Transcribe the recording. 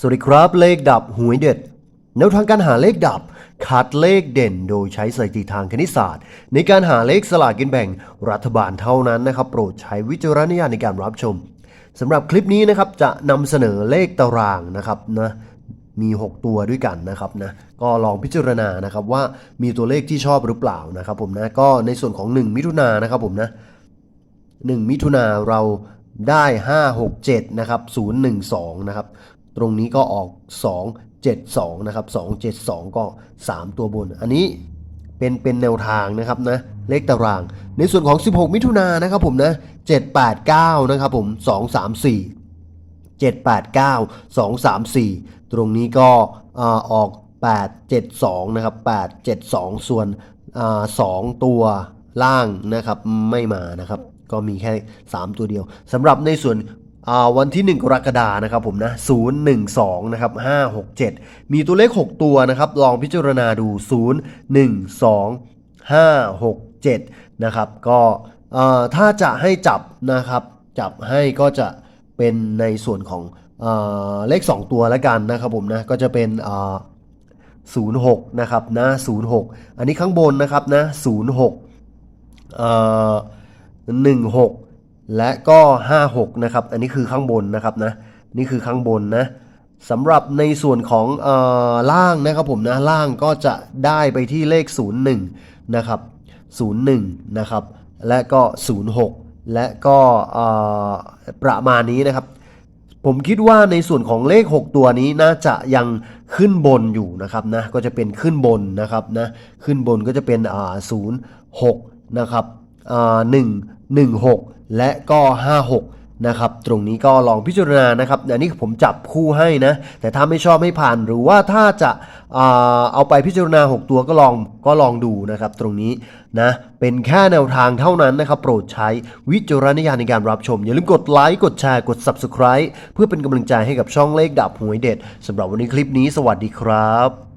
สวัสดีครับเลขดับหวยเด็ดแนวทางการหาเลขดับ คัดเลขเด่นโดยใช้สถิติทางคณิตศาสตร์ ในการหาเลขสลากกินแบ่งรัฐบาลเท่านั้นนะครับ โปรดใช้วิจารณญาณในการรับชมสำหรับคลิปนี้นะครับจะนำเสนอเลขตารางนะครับนะมี 6 ตัวด้วยกันนะครับนะก็ลองพิจารณานะครับว่ามีตัวเลขที่ชอบหรือเปล่านะครับผมนะก็ในส่วนของ 1 มิถุนานนะครับผมนะ1มิถุนาเราได้ 5 6 7นะครับ012นะครับ ตรงนี้ก็ออก 2 7 2 นะครับ 2 7 2 ก็ 3 ตัวบน อันนี้เป็นเป็นแนวทางนะครับนะเลขตาราง ในส่วนของ 16 มิถุนายนนะครับผมนะ 7 8 9 นะครับผม 2 3 4 789 234 ตรงนี้ก็อออก872 นะครับ 872 ส่วนอ2ตัวล่างนะครับไม่มานะครับ ก็มีแค่ 3 ตัวเดียวสำหรับในส่วน วันที่ 1 กรกฎานะครับผมนะ012นะครับ567 มีตัวเลข 6 ตัวนะครับ ลองพิจารณาดู 0 1 2 5 6 7 นะครับ ก็ถ้าจะให้จับนะครับ จับให้ก็จะเป็นในส่วนของเอ่อเลข 2 ตัวแล้วกันนะครับผมนะ ก็จะเป็น06 นะครับนะ06 อันนี้ข้างบนนะครับนะ06เอ่อ16 และก็ 56 นะครับ อันนี้คือข้างบนนะครับนะ นี่คือข้างบนนะสำหรับในส่วนของอ่อล่างนะครับผมนะ ล่างก็จะได้ไปที่เลข 01 นะครับ 01 นะครับ และก็ 06 และก็อ่อประมาณนี้นะครับ ผมคิดว่าในส่วนของเลข 6 ตัวนี้น่าจะยังขึ้นบนอยู่นะครับนะ ก็จะเป็นขึ้นบนนะครับนะ ขึ้นบนก็จะเป็นอ่า0 6 นะครับอ่า1 1 6 และก็ 56 นะครับ ตรงนี้ก็ลองพิจารณานะครับอันนี้ผมจับคู่ให้นะ แต่ถ้าไม่ชอบไม่ผ่านหรือว่าถ้าจะเอาไปพิจารณา 6 ตัวก็ลองก็ลองดูนะครับ ตรงนี้นะเป็นแค่แนวทางเท่านั้นนะครับโปรดใช้วิจารณญาณในการรับชม อย่าลืมกดไลค์กดแชร์กด Subscribe เพื่อเป็นกำลังใจให้กับช่องเลขดับหวยเด็ดสำหรับวันนี้คลิปนี้สวัสดีครับ